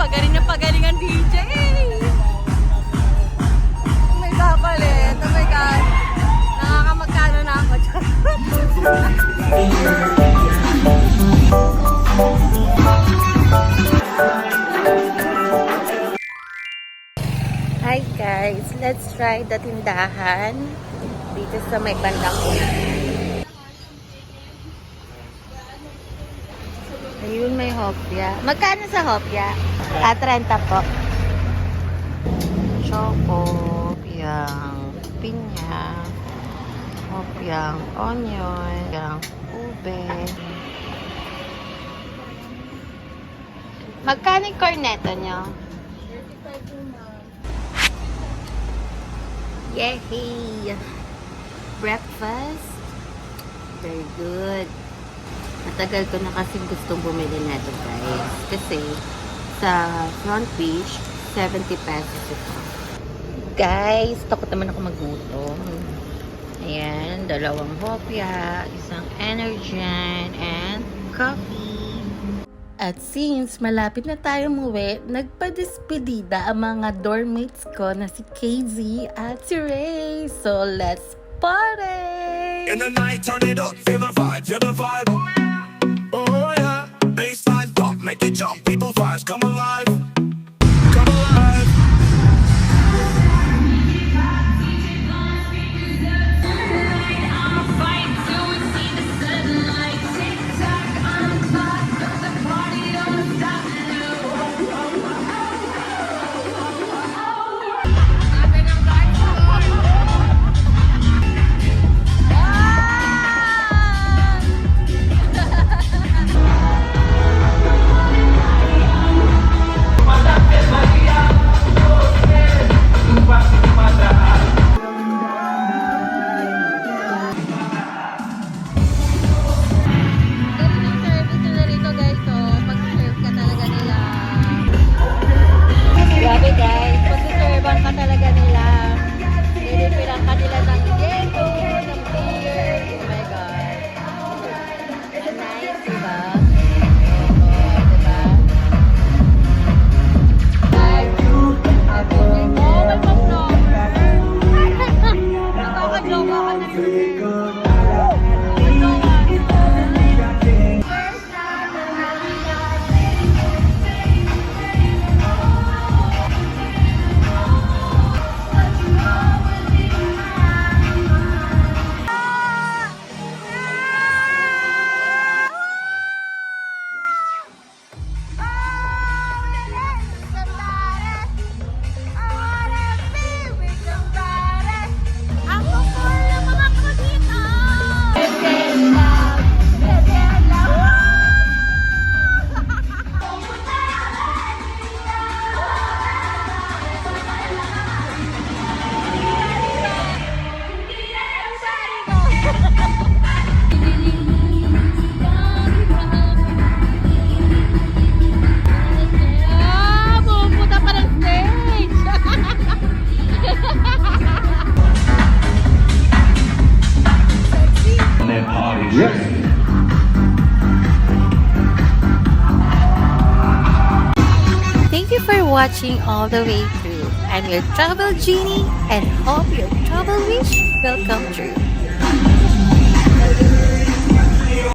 Pagaling na pagaling ang DJ. Oh my God, palit. Oh my God. Nakakamagkano na ako. Hi guys, let's try the tindahan dito sa may bandang una. Ayun, may hopya. Magkano sa hopya? Ah, 30 po. Choco, hopyang pinya, hopyang onion, hopyang ube. Magkano yung corneto nyo? Yay! Breakfast. Very good. Matagal ko na kasi gustong bumili nito guys. Kasi sa front page, 70 pesos ito. Guys, takot naman ako magutom. Ayan, dalawang hopya, isang Energen, and coffee. At since malapit na tayo muwi, nagpa-despedida ang mga dormmates ko na si KZ at si Ray. So, let's party! In the night, turn it up, feel the vibe, feel the vibe. They jump, people, fires come alive. Watching all the way through. I'm your travel genie and hope your travel wish will come true.